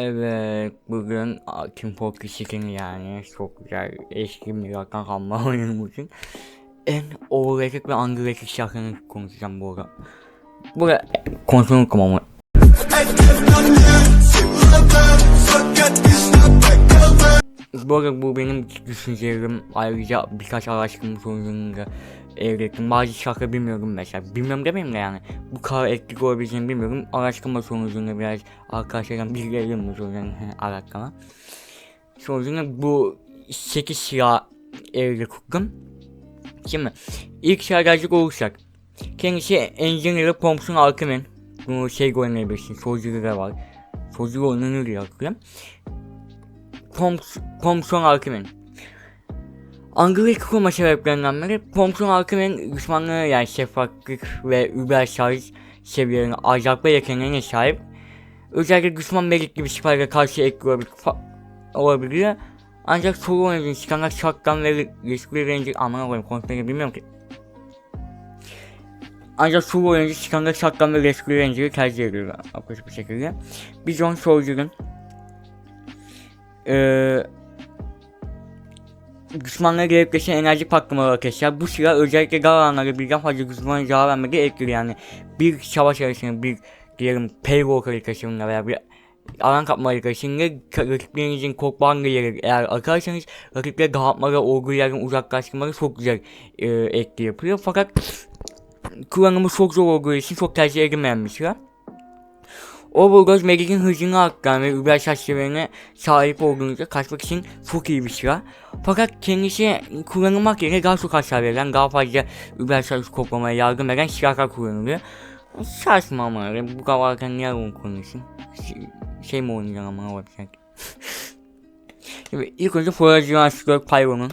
Evet, bugün Team Fortress'in yani çok güzel eski milattan kalma oyunum için en overrated ve underrated şarkını konuşacağım bu arada. Burada konusunu unuttum ama. Bu arada bu benim düşüncelerim ayrıca birkaç araştırma sonucunda ettim. Bazı şarkı bilmiyorum mesela. Bilmiyorum demeyeyim de yani. Bu kadar etkili olabileceğini bilmiyorum. Araştırma sonucunda biraz arkadaşlardan bilgilerim sonucunda araştırma. Sonucunda bu 8 silah elde tuttum. Şimdi ilk gelecek olursak. Kendisi Engineer Thompson Alchem'in. Bunu şey oynayabilirsin. Soldier'ı var. Soldier oynanır. Thompson, Thompson Alchem'in. Anglik kurma sebeplerinden biri Thompson Alchem'in düşmanlığı yani şeffaflık ve über şarj seviyelerine acayip yeteneğine sahip. Özellikle düşman melik gibi siperlere karşı ekli olabiliyor. Ancak solo oyuncunun çıkanlar shotgun ve riskli ranger aman koyayım konuşmayı bilmiyorum ki. Ancak solo oyuncu çıkanlar shotgun ve riskli ranger'ı tercih ediyor akış bir şekilde. Bizon Soldier'ın ee, düşmanlara gerekleşen enerji patlamaları arkadaşlar. Bu silah özellikle Galaranlara birden fazla düşmana cevap vermede etkili yani. Bir savaş arasında bir diyelim payroll karikasında veya bir alan kapma karikasında rakiplerinizin korkmanlı yeri eğer akarsanız rakipleri dağıtmaları, olgu yerden uzaklaştırmaları çok güzel e, etki yapıyor. Fakat kullanımı çok zor olduğu için çok tercih edilmeyen bir silah. Overgaz Magic'in hızını arttıran ve über şaşçılarına sahip olduğunuzda kaçmak için çok iyi bir silah. Fakat kendisi kullanılmak yerine daha çok hasar veren, daha fazla über şarj kopmamaya yardım eden silahlar kullanılıyor. Saçma ama bu kadar varken niye onu konuşayım? Şey, şey mi oynayacağım ama olacak? Şimdi ilk önce Forage Master Pyro'nun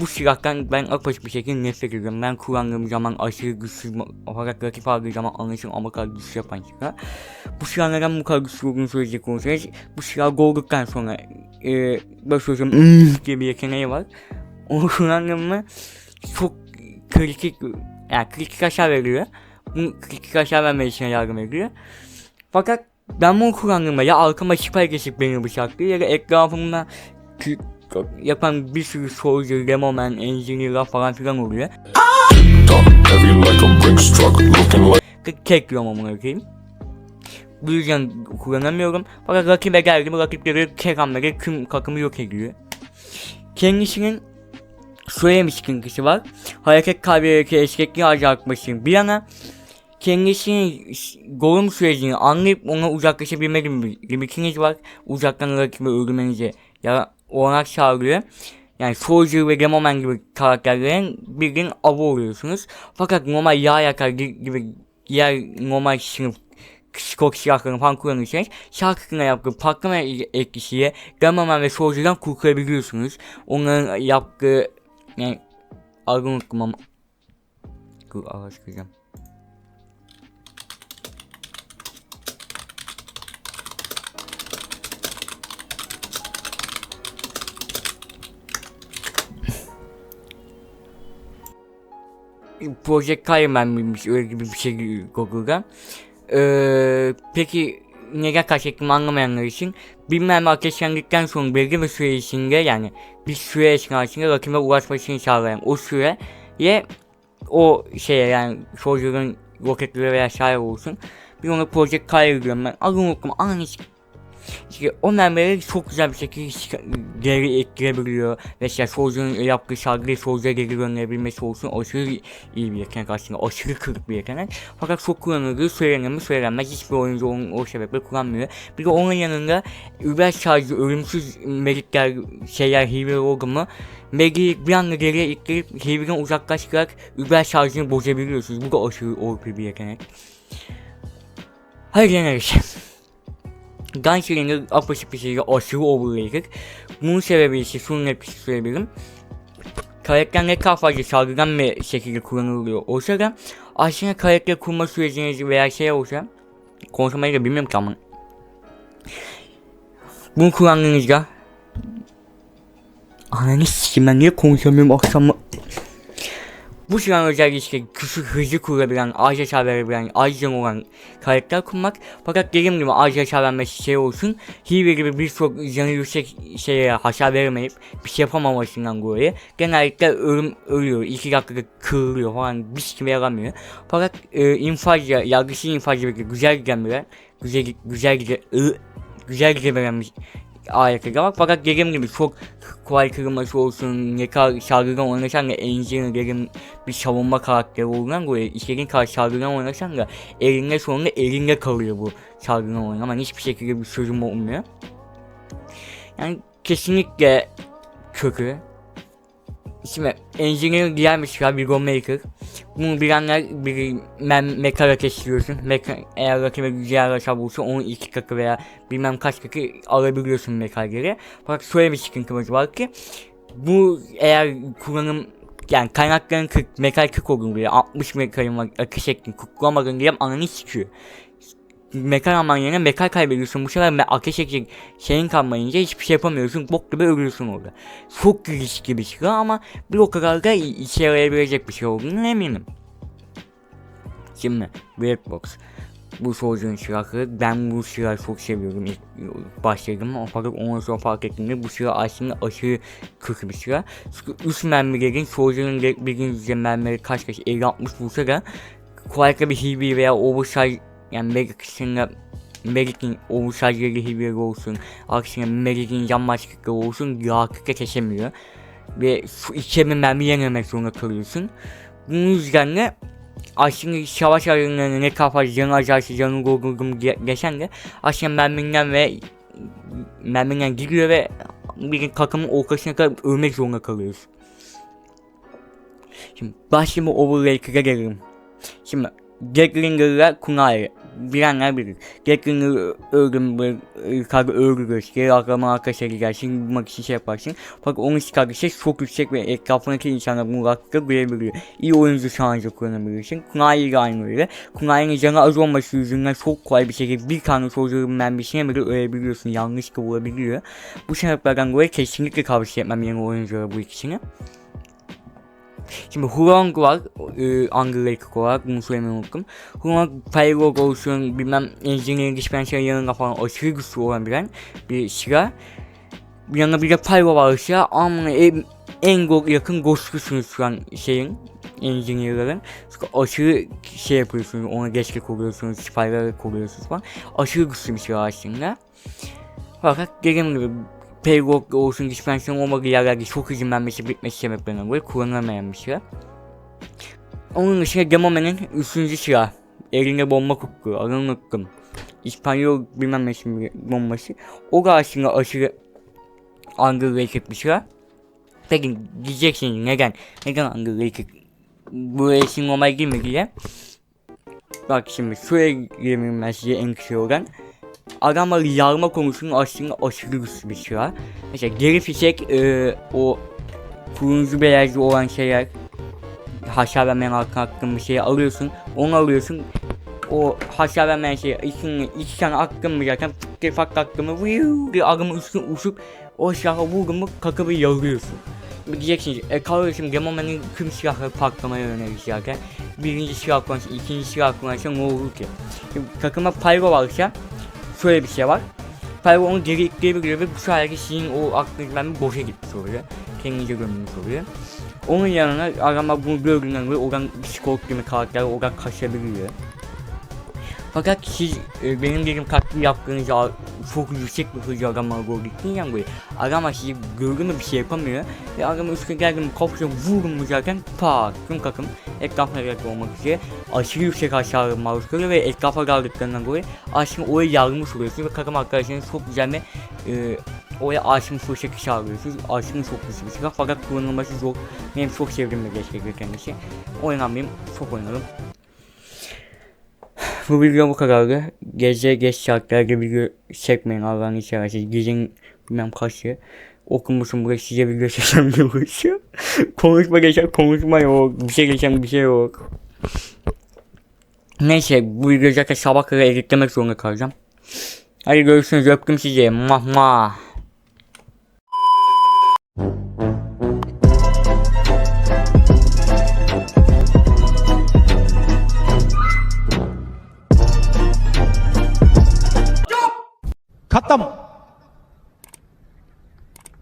bu silahtan ben apaçık bir şekilde nefret ediyorum. Ben kullandığım zaman aşırı güçsüz olarak rakip aldığı zaman anlaşım ama kadar güçlü yapan silah. Bu silah neden bu kadar güçlü olduğunu söyleyecek olursanız bu silah golduktan sonra e, böyle söyleyeceğim "Mm" diye bir yeteneği var. Onu kullandığım mı çok kritik yani kritik aşağı veriyor. Bu kritik aşağı verme için yardım ediyor. Fakat ben bunu kullandığımda ya arkama şiper geçip beni bıçaklıyor ya da etrafımda yapan bir sürü soldier, demoman, engineer'lar falan filan oluyor. Tek yiyorum amına koyayım. Bu yüzden kullanamıyorum. Fakat rakibe geldi mi rakipleri kekamları tüm takımı yok ediyor. Kendisinin şöyle bir sıkıntısı var. Hareket kabiliyeti esnekliği artması bir yana kendisinin ş- golüm sürecini anlayıp ona uzaklaşabilme limitiniz var. Uzaktan rakibi öldürmenize ya olanak sağlıyor. Yani Soldier ve Demoman gibi karakterlerin bir gün avı oluyorsunuz. Fakat normal yağ yakar gi- gibi diğer normal sınıf skok silahlarını falan kullanırsanız şarkısına yaptığı patlama etkisiyle Demoman ve Soldier'dan kurtulabiliyorsunuz. Onların yaptığı yani adını unuttum ama Dur araştıracağım. Project Fireman miymiş öyle gibi bir şey Google'da. Ee, peki neden kaçettiğimi anlamayanlar için bilmem ateşlendikten sonra belli bir süre içinde yani bir süre esnasında rakibe ulaşmasını sağlayan o süreye o şeye yani Soldier'ın roketleri veya şair olsun bir ona Project Kyrie diyorum ben adını unuttum aynı işte o mermileri çok güzel bir şekilde geri ettirebiliyor. Mesela Soldier'ın yaptığı şarkıyı Soldier geri gönderebilmesi olsun aşırı iyi bir yetenek aslında. Aşırı kırık bir yetenek. Fakat çok kullanıldığı söylenir mi söylenmez. Hiçbir oyuncu onun o sebeple kullanmıyor. Bir de onun yanında über şarjı ölümsüz melikler şeyler hileler oldu mu bir anda geriye ittirip Heavy'den uzaklaştırarak über şarjını bozabiliyorsunuz. Bu da aşırı OP bir yetenek. Hayır genel Gunshot'ın apaçık bir şekilde aşırı overrated. Bunun sebebi ise şunun etkisi söyleyebilirim. Karakter ne kadar fazla saldırgan bir şekilde kullanılıyor olsa da aslında karakter kurma süreciniz veya şey olsa konuşmayı da bilmiyorum ki ama bunu kullandığınızda Ananı sikim ben niye konuşamıyorum akşam Bu silahın özelliği işte küçük hızlı kurabilen, az hasar verebilen, az can olan karakter kurmak. Fakat dediğim gibi az hasar vermesi şey olsun. Hile gibi birçok canı yüksek şeye hasar veremeyip bir şey yapamamasından dolayı genellikle ölüm ölüyor. iki dakikada kırılıyor falan bir şey yaramıyor. Fakat e, infazya, yargısı infazya güzel giden güzel güzel güzel ı, güzel gidebilen var. Fakat dediğim gibi çok kolay kırılması olsun, ne kadar saldırgan oynasan da elince dedim bir savunma karakteri olduğundan dolayı istediğin kadar saldırgan oynasan da elinde sonunda elinde kalıyor bu saldırgan oynaman. Hiçbir şekilde bir çözüm olmuyor. Yani kesinlikle kötü. Şimdi Engineer bir silah bir Gun Maker. Bunu bilenler bir mem mekara kesiyorsun. Meka, eğer rakibe güzel araçlar bulursa onun iki katı veya bilmem kaç katı alabiliyorsun mekarları. Fakat şöyle bir sıkıntımız var ki bu eğer kullanım yani kaynakların 40, mekal 40 olduğunu diye 60 mekalin var akış ettin kuklamadın diye ananı sikiyor. Mekal alman yerine mekal kaybediyorsun. Bu sefer ateş edecek şeyin kalmayınca hiçbir şey yapamıyorsun. Bok gibi ölüyorsun orada. Çok riskli bir silah ama bir o kadar da işe yarayabilecek bir şey olduğunu eminim. Şimdi Black Box. Bu sonucun silahı. Ben bu silahı çok seviyorum ilk başladım. Fakat ondan sonra fark ettim ki bu silah aslında aşırı kötü bir silah. Çünkü üst mermilerin sonucunun bir gün mermileri kaç kaç 50-60 vursa da kolaylıkla bir hibi veya oversize yani kısmında Merik'in oversize'leri hibileri olsun. Aksine Merik'in yan maçlıkları olsun yakıkla kesemiyor. Ve su içemi mermi yenemek zorunda kalıyorsun. Bunun yüzden de aslında savaş alanlarına ne kadar fazla canı azalsa canı gurgurgum geçen de aslında merminden ve merminden gidiyor ve bir takımın ortasına kadar ölmek zorunda kalıyorsun. Şimdi başka bir overraked'a gelelim. Şimdi Geklinger'la Kunai bilenler bilir. Geklinger öldüm böyle karga öldürür. Geri aklama arkadaşa gidersin bulmak için şey yaparsın. Fakat onun çıkardığı çok yüksek ve etrafındaki insanlar bunu rahatlıkla görebiliyor. İyi oyuncu şansı kullanabilirsin. Kunai ile aynı öyle. Kunai'nin canı az olması yüzünden çok kolay bir şekilde bir tane çocuğun mermisine bile ölebiliyorsun. Yanlışlıkla vurabiliyor. Bu sebeplerden dolayı kesinlikle tavsiye etmem yeni oyunculara bu ikisini. Şimdi Hurong var, e, Anglelik olarak bunu söylemeyi unuttum. Hurong, Pyrog olsun, bilmem Engineering Dispenser yanında falan aşırı güçlü olan bir bir silah. Bir yanında bir de Pyro varsa ama en, en go yakın ghostlusunuz şu an şeyin, Engineer'ların. Çünkü aşırı şey yapıyorsunuz, ona geçlik oluyorsunuz, spy'lara oluyorsunuz falan. Aşırı güçlü bir silah aslında. Fakat dediğim gibi Payload olsun dispensiyon olmadığı yerlerde çok mermisi bitmesi sebeplerinden dolayı kullanılamayan bir silah. Onun dışında Demomen'in üçüncü silah. Elinde bomba kukku, alın unuttum. İspanyol bilmem ne şimdi bombası. O da aslında aşırı underrated bir silah. Peki diyeceksiniz neden? Neden underrated? Bu eşin normal mi diye. Bak şimdi şuraya gireyim ben size en kısa yoldan adamları yarma konusunda aslında aşırı güçlü bir silah. Mesela geri fişek e, o turuncu beyazlı olan şeyler hasar vermeyen hakkın bir şeyi alıyorsun. Onu alıyorsun. O hasar vermeyen şey içine iki tane hakkın mı zaten tık farklı hakkımı bir adamın üstüne uçup o silahı vurdun mu kakabı yarıyorsun. Diyeceksiniz, e kardeşim Gemomen'in tüm silahları patlamaya yönelik zaten. Birinci silah kullanırsa, ikinci silah kullanırsa ne olur ki? Şimdi takıma Pyro varsa şöyle bir şey var. Pyro onu geri itleyebiliyor ve bu sayede sizin o aklınız ben boşa gitmiş oluyor. Kendinize gömülmüş oluyor. Onun yanına arama bunu gördüğünden dolayı oradan psikolog gibi karakter oradan kaçabiliyor. Fakat siz e, benim dediğim katli yaptığınızda çok yüksek bir hızlı arama gittiğinden dolayı arama sizi gördü mü bir şey yapamıyor ve arama üstüne geldi mi kafasına vurdum mu zaten pat tüm takım etrafına gerekli olmak üzere aşırı yüksek hasarı maruz kalıyor ve etrafa kaldıklarından dolayı aslında oraya yarılmış oluyorsunuz ve takım arkadaşlarınız çok güzel bir e, oraya aşım fırsatı çağırıyorsunuz. Aşım çok güçlü bir silah fakat kullanılması zor. Benim çok sevdiğim bir gerçekten kendisi. Oynamayayım, çok oynadım bu video bu kadardı. Gece geç saatlerde video çekmeyin Allah'ını seversiniz. Gizin bilmem kaçı. Okumuşum buraya size video çekeceğim diyormuşum. konuşma geçer konuşma yok. Bir şey geçen bir şey yok. Neyse bu videoyu zaten sabah kadar editlemek zorunda kalacağım. Hadi görüşürüz öptüm sizi. Mah mah.